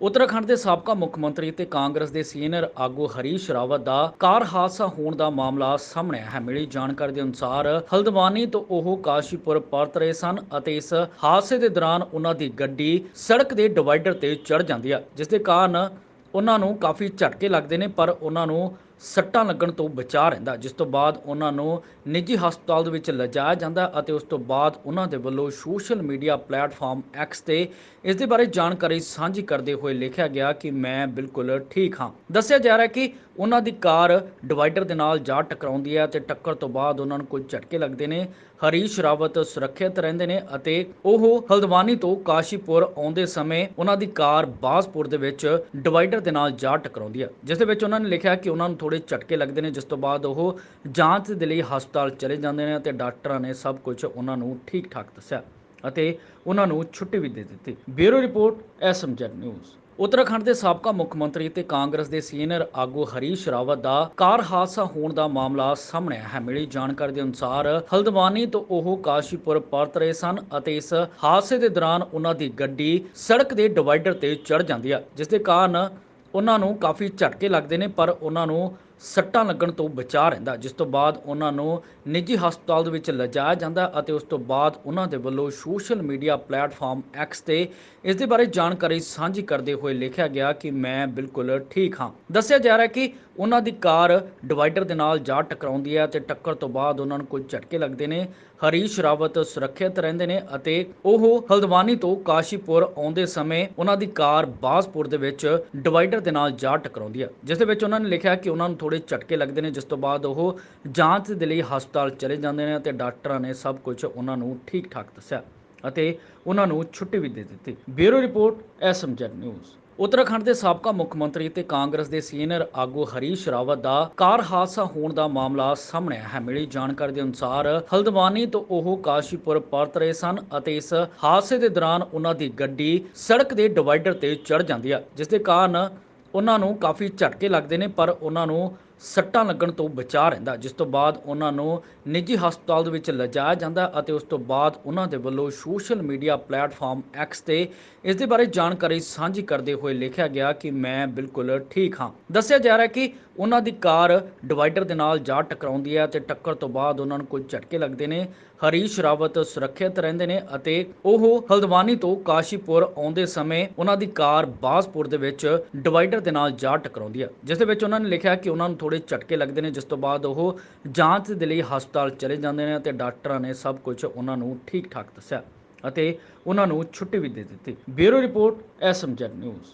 ਉੱਤਰਾਖੰਡ ਦੇ ਸਾਬਕਾ ਮੁੱਖ ਮੰਤਰੀ ਤੇ ਕਾਂਗਰਸ ਦੇ ਸੀਨੀਅਰ ਆਗੂ ਹਰੀਸ਼ ਰਾਵਤ ਦਾ ਕਾਰ ਹਾਦਸਾ ਹੋਣ ਦਾ ਮਾਮਲਾ ਸਾਹਮਣੇ ਆਇਆ ਹੈ। ਮਿਲੀ ਜਾਣਕਾਰੀ ਦੇ ਅਨੁਸਾਰ ਹਲਦਵਾਨੀ ਤੋਂ ਉਹ ਕਾਸ਼ੀਪੁਰ ਪਰਤ ਰਹੇ ਸਨ ਅਤੇ ਇਸ ਹਾਦਸੇ ਦੇ ਦੌਰਾਨ ਉਹਨਾਂ ਦੀ ਗੱਡੀ ਸੜਕ ਦੇ ਡਿਵਾਈਡਰ ਤੇ ਚੜ ਜਾਂਦੀ ਹੈ ਜਿਸ ਦੇ ਕਾਰਨ ਉਹਨਾਂ ਨੂੰ ਕਾਫੀ ਝਟਕੇ ਲੱਗਦੇ ਨੇ, ਪਰ ਉਹਨਾਂ ਨੂੰ ਸੱਟਾਂ ਲੱਗਣ ਤੋਂ ਬਚਾ ਰਹਿੰਦਾ, ਜਿਸ ਤੋਂ ਬਾਅਦ ਉਹਨਾਂ ਨੂੰ ਨਿੱਜੀ ਹਸਪਤਾਲ ਦੇ ਵਿੱਚ ਲਿਜਾਇਆ ਜਾਂਦਾ ਅਤੇ ਉਸ ਤੋਂ ਬਾਅਦ ਉਹਨਾਂ ਦੇ ਵੱਲੋਂ ਸੋਸ਼ਲ ਮੀਡੀਆ ਪਲੇਟਫਾਰਮ ਐਕਸ ਤੇ ਇਸ ਦੇ ਬਾਰੇ ਜਾਣਕਾਰੀ ਸਾਂਝੀ ਕਰਦੇ ਹੋਏ ਲਿਖਿਆ ਗਿਆ ਕਿ ਮੈਂ ਬਿਲਕੁਲ ਠੀਕ ਹਾਂ। ਦੱਸਿਆ ਜਾ ਰਿਹਾ ਕਿ ਉਹਨਾਂ ਦੀ ਕਾਰ ਡਿਵਾਈਡਰ ਦੇ ਨਾਲ ਜਾ ਟਕਰਾਉਂਦੀ ਹੈ ਤੇ ਟੱਕਰ ਤੋਂ ਬਾਅਦ ਉਹਨਾਂ ਨੂੰ ਕੁਝ ਝਟਕੇ ਲੱਗਦੇ ਨੇ, ਹਰੀਸ਼ ਰਾਵਤ ਸੁਰੱਖਿਅਤ ਰਹਿੰਦੇ ਨੇ ਅਤੇ ਉਹ ਹਲਦਵਾਨੀ ਤੋਂ ਕਾਸ਼ੀਪੁਰ ਆਉਂਦੇ ਸਮੇਂ ਉਹਨਾਂ ਦੀ ਕਾਰ ਬਾਸਪੁਰ ਦੇ ਵਿੱਚ ਡਿਵਾਈਡਰ ਦੇ ਨਾਲ ਜਾ ਟਕਰਾਉਂਦੀ ਹੈ, ਜਿਸ ਦੇ ਵਿੱਚ ਉਹਨਾਂ ਨੇ ਲਿਖਿਆ ਕਿ ਉਹਨਾਂ ਨੂੰ ਥੋੜੇ ਝਟਕੇ ਲੱਗਦੇ ਨੇ, ਜਿਸ ਤੋਂ ਬਾਅਦ ਉਹ ਜਾਂਚ ਦੇ ਲਈ ਹਸਪਤਾਲ ਚਲੇ ਜਾਂਦੇ ਨੇ ਅਤੇ ਡਾਕਟਰਾਂ ਨੇ ਸਭ ਕੁਝ ਉਹਨਾਂ ਨੂੰ ਠੀਕ ਠਾਕ ਦੱਸਿਆ ਅਤੇ ਉਹਨਾਂ ਨੂੰ ਛੁੱਟੀ ਵੀ ਦੇ ਦਿੱਤੀ। Bureau report, SMZ news. Uttarakhand ਦੇ ਸਾਬਕਾ ਮੁੱਖ ਮੰਤਰੀ ਤੇ ਕਾਂਗਰਸ ਦੇ ਸੀਨੀਅਰ ਆਗੂ ਹਰੀਸ਼ ਰਾਵਤ ਦਾ ਕਾਰ ਹਾਦਸਾ ਹੋਣ ਦਾ ਮਾਮਲਾ ਸਾਹਮਣੇ ਆਇਆ ਹੈ। ਮਿਲੀ ਜਾਣਕਾਰੀ ਦੇ ਅਨੁਸਾਰ ਹਲਦਵਾਨੀ ਤੋਂ ਉਹ ਕਾਸ਼ੀਪੁਰ ਪਰਤ ਰਹੇ ਸਨ ਅਤੇ ਇਸ ਹਾਦਸੇ ਦੇ ਦੌਰਾਨ ਉਹਨਾਂ ਦੀ ਗੱਡੀ ਸੜਕ ਦੇ ਡਿਵਾਈਡਰ ਤੇ ਚੜ ਜਾਂਦੀ ਹੈ ਜਿਸ ਦੇ ਕਾਰਨ ਉਹਨਾਂ ਨੂੰ ਕਾਫੀ ਝਟਕੇ ਲੱਗਦੇ ਨੇ ਪਰ ਉਹਨਾਂ ਨੂੰ ਸੱਟਾਂ ਲੱਗਣ ਤੋਂ ਬਚਾ ਰਹਿੰਦਾ, ਜਿਸ ਤੋਂ ਬਾਅਦ ਉਹਨਾਂ ਨੂੰ ਨਿੱਜੀ ਹਸਪਤਾਲ ਦੇ ਵਿੱਚ ਲਿਜਾਇਆ ਜਾਂਦਾ ਅਤੇ ਉਸ ਤੋਂ ਬਾਅਦ ਉਹਨਾਂ ਦੇ ਵੱਲੋਂ ਸੋਸ਼ਲ ਮੀਡੀਆ ਪਲੇਟਫਾਰਮ ਐਕਸ ਤੇ ਇਸ ਦੇ ਬਾਰੇ ਜਾਣਕਾਰੀ ਸਾਂਝੀ ਕਰਦੇ ਹੋਏ ਲਿਖਿਆ ਗਿਆ ਕਿ ਮੈਂ ਬਿਲਕੁਲ ਠੀਕ ਹਾਂ। ਦੱਸਿਆ ਜਾ ਰਿਹਾ ਕਿ ਉਹਨਾਂ ਦੀ ਕਾਰ ਡਿਵਾਈਡਰ ਦੇ ਨਾਲ ਜਾ ਟਕਰਾਉਂਦੀ ਹੈ ਤੇ ਟੱਕਰ ਤੋਂ ਬਾਅਦ ਉਹਨਾਂ ਨੂੰ ਕੁਝ ਝਟਕੇ ਲੱਗਦੇ ਨੇ, ਹਰੀਸ਼ ਰਾਵਤ ਸੁਰੱਖਿਅਤ ਰਹਿੰਦੇ ਨੇ ਅਤੇ ਉਹ ਹਲਦਵਾਨੀ ਤੋਂ ਕਾਸ਼ੀਪੁਰ ਆਉਂਦੇ ਸਮੇਂ ਉਹਨਾਂ ਦੀ ਕਾਰ ਬਾਸਪੁਰ ਦੇ ਵਿੱਚ ਡਿਵਾਈਡਰ ਦੇ ਨਾਲ ਜਾ ਟਕਰਾਉਂਦੀ ਹੈ, ਜਿਸ ਦੇ ਵਿੱਚ ਉਹਨਾਂ ਨੇ ਲਿਖਿਆ ਕਿ ਉਹਨਾਂ ਨੂੰ ਥੋੜੇ ਝਟਕੇ ਲੱਗਦੇ ਨੇ, ਜਿਸ ਤੋਂ ਬਾਅਦ ਉਹ ਜਾਂਚ ਦੇ ਲਈ ਹਸਪਤਾਲ ਚਲੇ ਜਾਂਦੇ ਨੇ ਅਤੇ ਡਾਕਟਰਾਂ ਨੇ ਸਭ ਕੁਝ ਉਹਨਾਂ ਨੂੰ ਠੀਕ ਠਾਕ ਦੱਸਿਆ ਅਤੇ ਉਹਨਾਂ ਨੂੰ ਛੁੱਟੀ ਵੀ ਦੇ ਦਿੱਤੀ। Bureau report, SMZ news. Uttarakhand ਦੇ ਸਾਬਕਾ ਮੁੱਖ ਮੰਤਰੀ ਤੇ ਕਾਂਗਰਸ ਦੇ ਸੀਨੀਅਰ ਆਗੂ ਹਰੀਸ਼ ਰਾਵਤ ਦਾ ਕਾਰ ਹਾਦਸਾ ਹੋਣ ਦਾ ਮਾਮਲਾ ਸਾਹਮਣੇ ਆਇਆ ਹੈ। ਮਿਲੀ ਜਾਣਕਾਰੀ ਦੇ ਅਨੁਸਾਰ ਹਲਦਵਾਨੀ ਤੋਂ ਉਹ ਕਾਸ਼ੀਪੁਰ ਪਰਤ ਰਹੇ ਸਨ ਅਤੇ ਇਸ ਹਾਦਸੇ ਦੇ ਦੌਰਾਨ ਉਹਨਾਂ ਦੀ ਗੱਡੀ ਸੜਕ ਦੇ ਡਿਵਾਈਡਰ ਤੇ ਚੜ ਜਾਂਦੀ ਹੈ ਜਿਸ ਦੇ ਕਾਰਨ ਉਹਨਾਂ ਨੂੰ ਕਾਫੀ ਝਟਕੇ ਲੱਗਦੇ ਨੇ ਪਰ ਉਹਨਾਂ ਨੂੰ ਸੱਟਾਂ ਲੱਗਣ ਤੋਂ ਬਚਾ ਰਹਿੰਦਾ, ਜਿਸ ਤੋਂ ਬਾਅਦ ਉਹਨਾਂ ਨੂੰ ਨਿੱਜੀ ਹਸਪਤਾਲ ਦੇ ਵਿੱਚ ਲਿਜਾਇਆ ਜਾਂਦਾ ਅਤੇ ਉਸ ਤੋਂ ਬਾਅਦ ਉਹਨਾਂ ਦੇ ਵੱਲੋਂ ਸੋਸ਼ਲ ਮੀਡੀਆ ਪਲੇਟਫਾਰਮ ਐਕਸ ਤੇ ਇਸ ਦੇ ਬਾਰੇ ਜਾਣਕਾਰੀ ਸਾਂਝੀ ਕਰਦੇ ਹੋਏ ਲਿਖਿਆ ਗਿਆ ਕਿ ਮੈਂ ਬਿਲਕੁਲ ਠੀਕ ਹਾਂ। ਦੱਸਿਆ ਜਾ ਰਿਹਾ ਕਿ ਉਹਨਾਂ ਦੀ ਕਾਰ ਡਿਵਾਈਡਰ ਦੇ ਨਾਲ ਜਾ ਟਕਰਾਉਂਦੀ ਹੈ ਤੇ ਟੱਕਰ ਤੋਂ ਬਾਅਦ ਉਹਨਾਂ ਨੂੰ ਕੁਝ ਝਟਕੇ ਲੱਗਦੇ ਨੇ, ਹਰੀਸ਼ ਰਾਵਤ ਸੁਰੱਖਿਅਤ ਰਹਿੰਦੇ ਨੇ ਅਤੇ ਉਹ ਹਲਦਵਾਨੀ ਤੋਂ ਕਾਸ਼ੀਪੁਰ ਆਉਂਦੇ ਸਮੇਂ ਉਹਨਾਂ ਦੀ ਕਾਰ ਬਾਸਪੁਰ ਦੇ ਵਿੱਚ ਡਿਵਾਈਡਰ ਦੇ ਨਾਲ ਜਾ ਟਕਰਾਉਂਦੀ ਹੈ, ਜਿਸ ਦੇ ਵਿੱਚ ਉਹਨਾਂ ਨੇ ਲਿਖਿਆ ਕਿ ਉਹਨਾਂ ਨੂੰ ਥੋੜੇ ਝਟਕੇ ਲੱਗਦੇ ਨੇ, ਜਿਸ ਤੋਂ ਬਾਅਦ ਉਹ ਜਾਂਚ ਦੇ ਲਈ ਹਸਪਤਾਲ ਚਲੇ ਜਾਂਦੇ ਨੇ ਅਤੇ ਡਾਕਟਰਾਂ ਨੇ ਸਭ ਕੁਝ ਉਹਨਾਂ ਨੂੰ ਠੀਕ ਠਾਕ ਦੱਸਿਆ ਅਤੇ ਉਹਨਾਂ ਨੂੰ ਛੁੱਟੀ ਵੀ ਦੇ ਦਿੱਤੀ। Bureau report SMZ news.